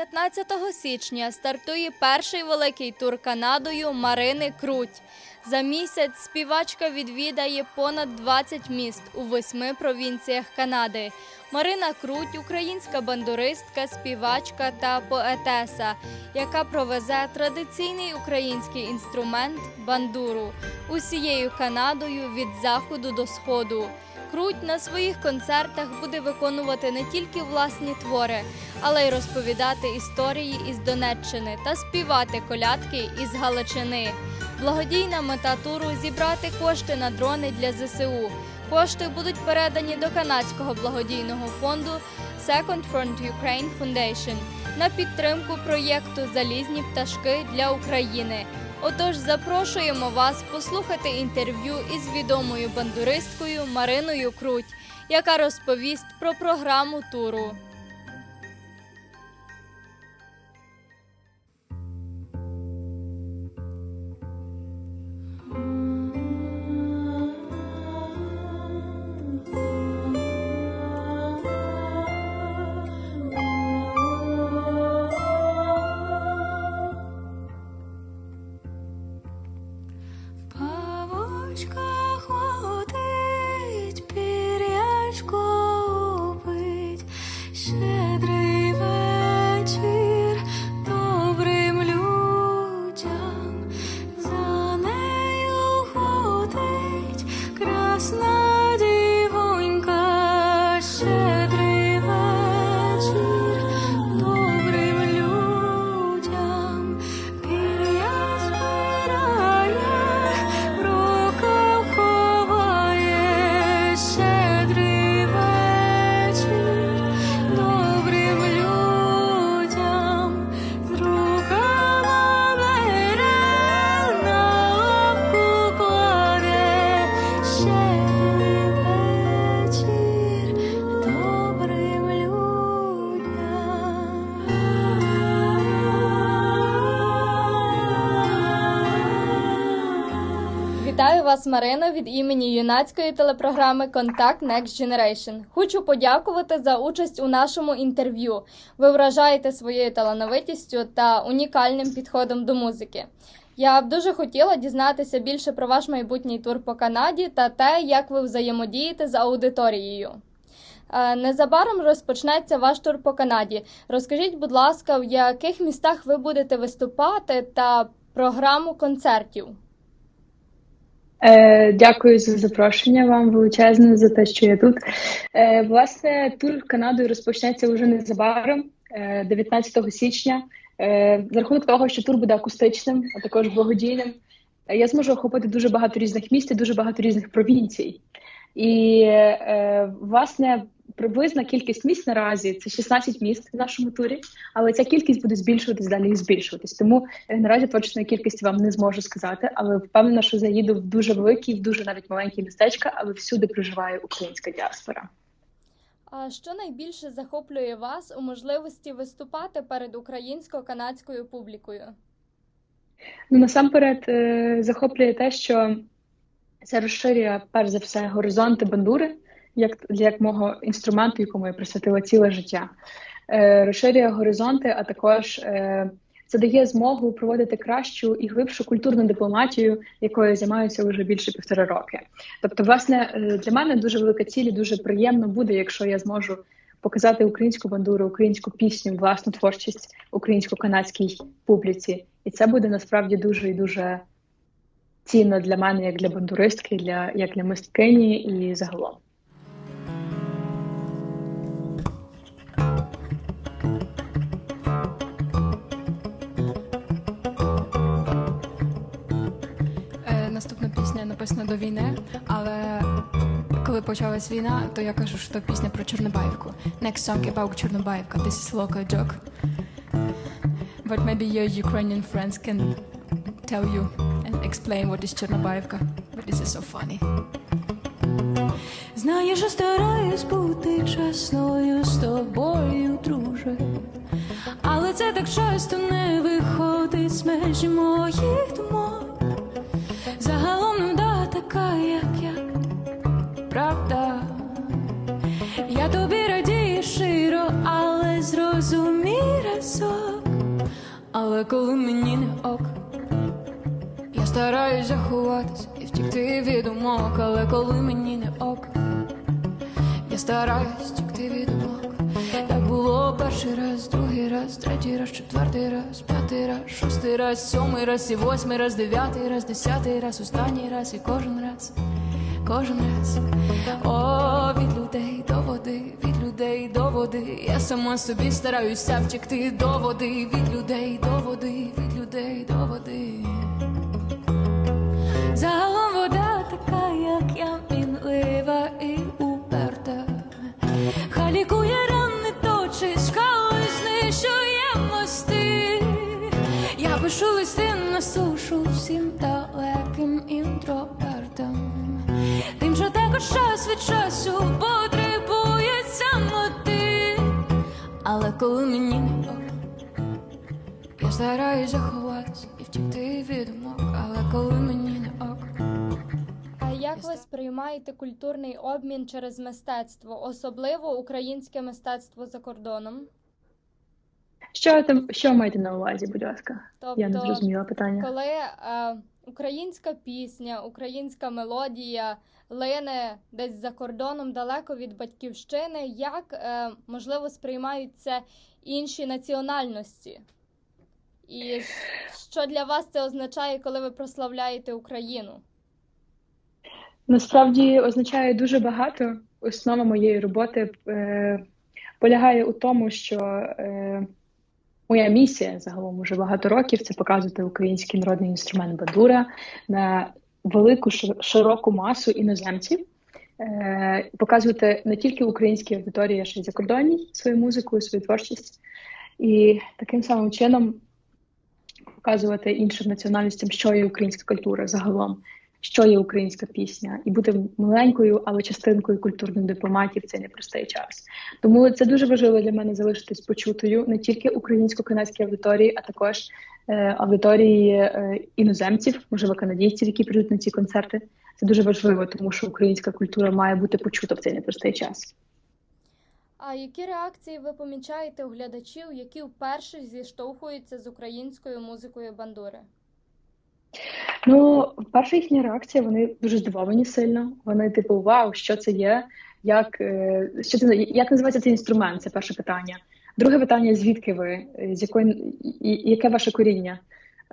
15 січня стартує перший великий тур Канадою Марини Круть. За місяць співачка відвідає понад 20 міст у восьми провінціях Канади. Марина Круть українська бандуристка, співачка та поетеса, яка провезе традиційний український інструмент бандуру усією Канадою від заходу до сходу. Круть на своїх концертах буде виконувати не тільки власні твори, але й розповідати історії із Донеччини та співати колядки із Галичини. Благодійна мета туру зібрати кошти на дрони для ЗСУ. Кошти будуть передані до канадського благодійного фонду Second Front Ukraine Foundation на підтримку проєкту Залізні пташки для України. Отож, запрошуємо вас послухати інтерв'ю із відомою бандуристкою Мариною Круть, яка розповість про програму туру. Вітаю вас, Марина, від імені юнацької телепрограми Контакт Next Generation. Хочу подякувати за участь у нашому інтерв'ю. Ви вражаєте своєю талановитістю та унікальним підходом до музики. Я б дуже хотіла дізнатися більше про ваш майбутній тур по Канаді та те, як ви взаємодієте з аудиторією. Е, Незабаром розпочнеться ваш тур по Канаді. Розкажіть, будь ласка, в яких містах ви будете виступати та програму концертів? Е, Дякую за запрошення вам величезне за те, що я тут. Е, Власне, тур Канадою розпочнеться вже незабаром, е, 19 січня. Е, За рахунок того, що тур буде акустичним, а також благодійним, е, я зможу охопити дуже багато різних міст і дуже багато різних провінцій. І е, власне приблизна кількість місць наразі це 16 міст в нашому турі, але ця кількість буде збільшуватись далі і збільшуватись. Тому е, наразі точної кількості вам не зможу сказати, але впевнена, що заїду в дуже великі, в дуже навіть маленькі містечка, але всюди проживає українська діаспора. А що найбільше захоплює вас у можливості виступати перед українсько-канадською публікою? Ну насамперед е, захоплює те, що це розширює перш за все горизонти бандури, як як мого інструменту, якому я присвятила ціле життя. Е, Розширює горизонти, а також е, це дає змогу проводити кращу і глибшу культурну дипломатію, якою займаюся вже більше півтора роки. Тобто, власне, е, для мене дуже велика ціль і дуже приємно буде, якщо я зможу показати українську бандуру, українську пісню, власну творчість українсько-канадській публіці, і це буде насправді дуже і дуже цінно для мене, як для бандуристки, для як для мисткині і загалом. Пісня написана до війни, але коли почалась війна, то я кажу, що пісня про Чорнобаївку. Next song about Чорнобаївка. This is local joke. But maybe your Ukrainian friends can tell you and explain what is Чорнобаївка. But this is so funny. Знаєш, я стараюсь бути чесною з тобою, друже. Але це так часто не виходить з межі моїх думок. Загалом Я тобі радію але коли мені не ок. Я стараюсь заховатись і втікти від думок, але коли мені не ок. Я стараюсь втікти від думок. Так було перший раз, другий раз, третій раз, четвертий раз, п'ятий раз, шостий раз, сьомий раз, і восьмий раз, дев'ятий раз, десятий раз, останній раз, і кожен раз, кожен раз. О, від людей до води, від людей до води. Я сама собі стараюся втекти до води, від людей до води, від людей до води. Загалом вода така, як я мінлива і уперта. Хай лікує рани, точить скали, знищує мости. Я пишу листи на сушу всім далеким інтровертам. Тим, що також час від часу потребує самоти. Але коли мені я стараюсь заховатись і втікти від думок, але коли мені не ок. А як ви сприймаєте культурний обмін через мистецтво, особливо українське мистецтво за кордоном? Що там що маєте на увазі, будь ласка? Тобто, Я не зрозуміла питання. коли е, українська пісня, українська мелодія лине десь за кордоном далеко від батьківщини, як е, можливо сприймають це інші національності? І що для вас це означає, коли ви прославляєте Україну? Насправді означає дуже багато. Основа моєї роботи е, полягає у тому, що е, моя місія загалом уже багато років це показувати український народний інструмент бандура на велику шир- широку масу іноземців, е, показувати не тільки українській аудиторії, а ще й закордонній свою музику, свою творчість. І таким самим чином показувати іншим національностям, що є українська культура загалом що є українська пісня, і бути маленькою, але частинкою культурної дипломатії в цей непростий час. Тому це дуже важливо для мене залишитись почутою не тільки українсько-канадській аудиторії, а також е, аудиторії е, іноземців, можливо, канадійців, які прийдуть на ці концерти. Це дуже важливо, тому що українська культура має бути почута в цей непростий час. А які реакції ви помічаєте у глядачів, які вперше зіштовхуються з українською музикою бандури? Ну, перша їхня реакція, вони дуже здивовані сильно. Вони, типу, вау, що це є? Як, е, що це, як називається цей інструмент? Це перше питання. Друге питання: звідки ви? З якої і- яке ваше коріння?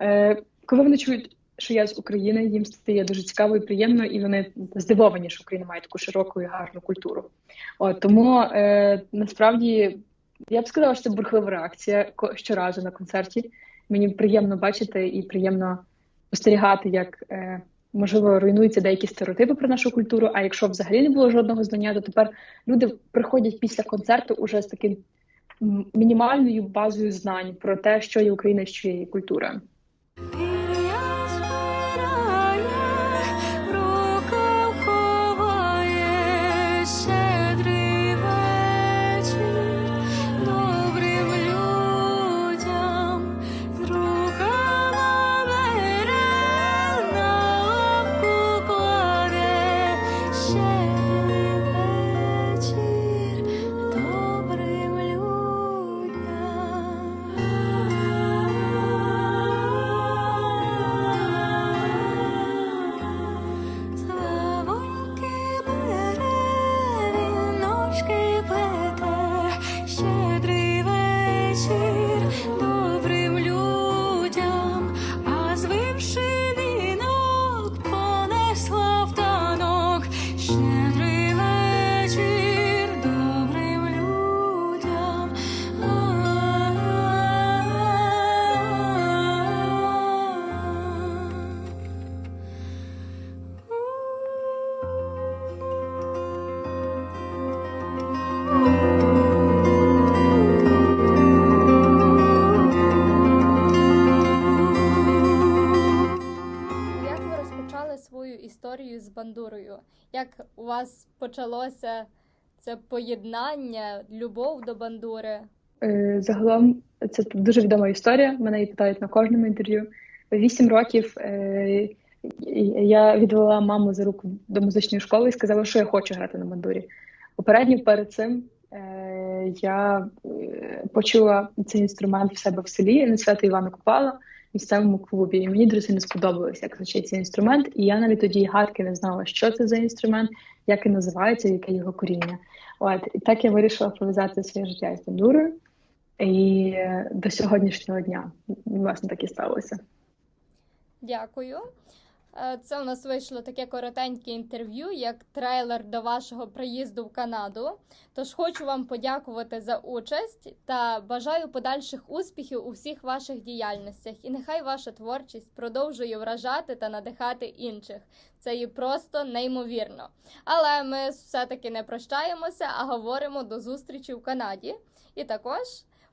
Е, коли вони чують, що я з України, їм стає дуже цікаво і приємно, і вони здивовані, що Україна має таку широку і гарну культуру. От тому е, насправді я б сказала, що це бурхлива реакція щоразу на концерті. Мені приємно бачити і приємно спостерігати, як е, можливо руйнуються деякі стереотипи про нашу культуру. А якщо взагалі не було жодного знання, то тепер люди приходять після концерту уже з таким мінімальною базою знань про те, що є Україна, що є культура. Розпочали свою історію з бандурою? Як у вас почалося це поєднання, любов до бандури? Е, Загалом це дуже відома історія. Мене її питають на кожному інтерв'ю. Вісім років е, я відвела маму за руку до музичної школи і сказала, що я хочу грати на бандурі. Попередньо перед цим е, я почула цей інструмент в себе в селі на свято Івана Купала місцевому клубі. І мені дуже не сподобалось, як звучить цей інструмент. І я навіть тоді гадки не знала, що це за інструмент, як він називається, яке його коріння. От і так я вирішила пов'язати своє життя з бандурою. І е, до сьогоднішнього дня власне так і сталося. Дякую. Е, Це у нас вийшло таке коротеньке інтерв'ю, як трейлер до вашого приїзду в Канаду. Тож хочу вам подякувати за участь та бажаю подальших успіхів у всіх ваших діяльностях. І нехай ваша творчість продовжує вражати та надихати інших. Це є просто неймовірно. Але ми все-таки не прощаємося, а говоримо до зустрічі в Канаді. І також,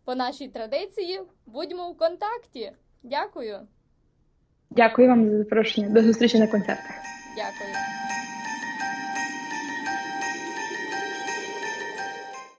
по нашій традиції, будьмо в контакті. Дякую. Дякую вам за запрошення. До зустрічі на концертах. Дякую.